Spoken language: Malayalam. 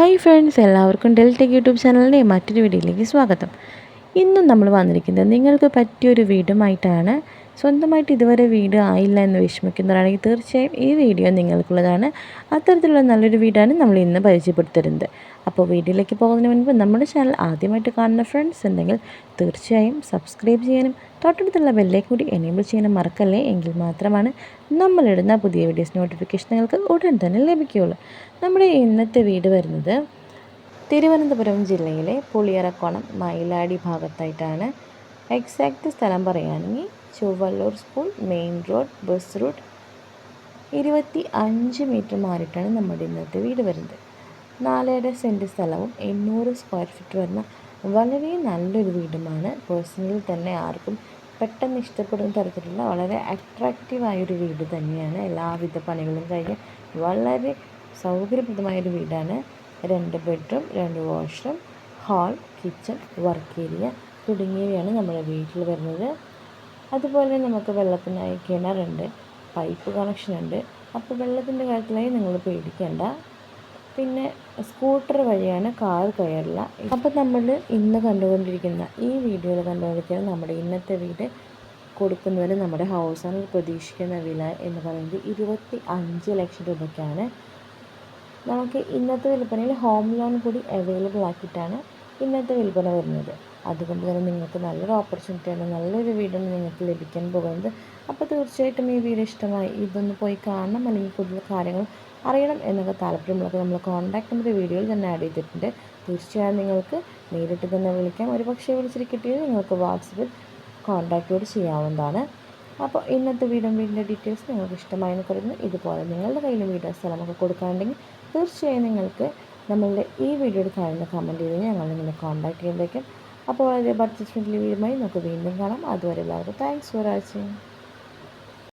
ഹായ് ഫ്രണ്ട്സ് എല്ലാവർക്കും ഡെൽടെക് യൂട്യൂബ് ചാനലിന്റെ മറ്റൊരു വീഡിയോയിലേക്ക് സ്വാഗതം. ഇന്നും നമ്മൾ വന്നിരിക്കുന്നത് നിങ്ങൾക്ക് പറ്റിയൊരു വീടുമായിട്ടാണ്. സ്വന്തമായിട്ട് ഇതുവരെ വീട് ആയില്ല എന്ന് വിഷമിക്കുന്നവരാണെങ്കിൽ തീർച്ചയായും ഈ വീഡിയോ നിങ്ങൾക്കുള്ളതാണ്. അത്തരത്തിലുള്ള നല്ലൊരു വീടാണ് നമ്മൾ ഇന്ന് പരിചയപ്പെടുത്തരുന്നത്. അപ്പോൾ വീഡിയോയിലേക്ക് പോകുന്നതിന് മുൻപ് നമ്മുടെ ചാനൽ ആദ്യമായിട്ട് കാണുന്ന ഫ്രണ്ട്സ് ഉണ്ടെങ്കിൽ തീർച്ചയായും സബ്സ്ക്രൈബ് ചെയ്യാനും തൊട്ടടുത്തുള്ള ബെല്ലേ കൂടി എനേബിൾ ചെയ്യാനും മറക്കല്ലേ? എങ്കിൽ മാത്രമാണ് നമ്മളിടുന്ന പുതിയ വീഡിയോസ് നോട്ടിഫിക്കേഷൻ നിങ്ങൾക്ക് ഉടൻ തന്നെ ലഭിക്കുകയുള്ളൂ. നമ്മുടെ ഇന്നത്തെ വീട് വരുന്നത് തിരുവനന്തപുരം ജില്ലയിലെ പുളിയറക്കോണം മയിലാടി ഭാഗത്തായിട്ടാണ്. എക്സാക്റ്റ് സ്ഥലം പറയുകയാണെങ്കിൽ Chowallur school main road bus route ഇരുപത്തി അഞ്ച് മീറ്റർ മാറിയിട്ടാണ് നമ്മുടെ ഇന്നത്തെ വീട് വരുന്നത്. നാലര സെന്റ് സ്ഥലവും എണ്ണൂറ് സ്ക്വയർ ഫീറ്റ് വരുന്ന വളരെ നല്ലൊരു വീടുമാണ്. പേഴ്സണലി തന്നെ ആർക്കും പെട്ടെന്ന് ഇഷ്ടപ്പെടുന്ന തരത്തിലുള്ള വളരെ അട്രാക്റ്റീവായൊരു വീട് തന്നെയാണ്. എല്ലാവിധ പണികളും കഴിഞ്ഞ് വളരെ സൗകര്യപ്രദമായൊരു വീടാണ്. രണ്ട് ബെഡ്റൂം രണ്ട് washroom hall kitchen work area തുടങ്ങിയവയാണ് നമ്മുടെ വീട്ടിൽ വരുന്നത്. അതുപോലെ നമുക്ക് വെള്ളത്തിനായി കിണറുണ്ട് പൈപ്പ് കണക്ഷനുണ്ട് അപ്പോൾ വെള്ളത്തിന്റെ കാര്യത്തിലായി നിങ്ങൾ പേടിക്കേണ്ട. പിന്നെ സ്കൂട്ടർ വഴിയാണ് കാർ കയറില്ല അപ്പോൾ നമ്മൾ ഇന്ന് കണ്ടുകൊണ്ടിരിക്കുന്ന ഈ വീഡിയോയിൽ കണ്ടുകൊണ്ടിരിക്കുന്ന നമ്മുടെ ഇന്നത്തെ വീട് കൊടുക്കുന്നതിന് നമ്മുടെ ഹൗസ് ഓണർ പ്രതീക്ഷിക്കുന്ന വില എന്ന് പറയുന്നത് ഇരുപത്തി അഞ്ച് ലക്ഷം രൂപയ്ക്കാണ്. നമുക്ക് ഇന്നത്തെ വിൽപ്പനയിൽ ഹോം ലോൺ കൂടി അവൈലബിൾ ആക്കിയിട്ടാണ് ഇന്നത്തെ വിൽപ്പന വരുന്നത്. അതുകൊണ്ട് തന്നെ നിങ്ങൾക്ക് നല്ലൊരു ഓപ്പർച്യൂണിറ്റിയാണ് നല്ലൊരു വീടാണ് നിങ്ങൾക്ക് ലഭിക്കാൻ പോകുന്നത്. അപ്പോൾ തീർച്ചയായിട്ടും ഈ വീട് ഇഷ്ടമായി ഇതൊന്ന് പോയി കാണണം അല്ലെങ്കിൽ കൂടുതൽ കാര്യങ്ങൾ അറിയണം എന്നൊക്കെ താല്പര്യമുള്ളത് നമ്മൾ കോൺടാക്ട് നമ്പർ വീഡിയോയിൽ തന്നെ ആഡ് ചെയ്തിട്ടുണ്ട്. തീർച്ചയായും നിങ്ങൾക്ക് നേരിട്ട് തന്നെ വിളിക്കാം. ഒരു പക്ഷേ വിളിച്ചിട്ട് കിട്ടിയത് നിങ്ങൾക്ക് വാട്സപ്പിൽ കോൺടാക്റ്റോട് ചെയ്യാവുന്നതാണ്. അപ്പോൾ ഇന്നത്തെ വീടും വീടിന്റെ ഡീറ്റെയിൽസ് നിങ്ങൾക്ക് ഇഷ്ടമായെന്ന് കരുതുന്നു. ഇതുപോലെ നിങ്ങളുടെ കയ്യിൽ വീട് സ്ഥലമൊക്കെ കൊടുക്കാനുണ്ടെങ്കിൽ തീർച്ചയായും നിങ്ങൾക്ക് നമ്മളുടെ ഈ വീഡിയോയുടെ താഴെ കമന്റ് ചെയ്ത് ഞങ്ങൾ നിങ്ങളെ കോൺടാക്ട് ചെയ്യുമ്പോഴേക്കും അപ്പോൾ വളരെ ബഡ്ജറ്റ് ഫ്രണ്ട്ലി വീഡിയോ നമുക്ക് വീണ്ടും കാണാം. അതുവരെ എല്ലാവർക്കും താങ്ക്സ് ഫോർ വാച്ചിങ്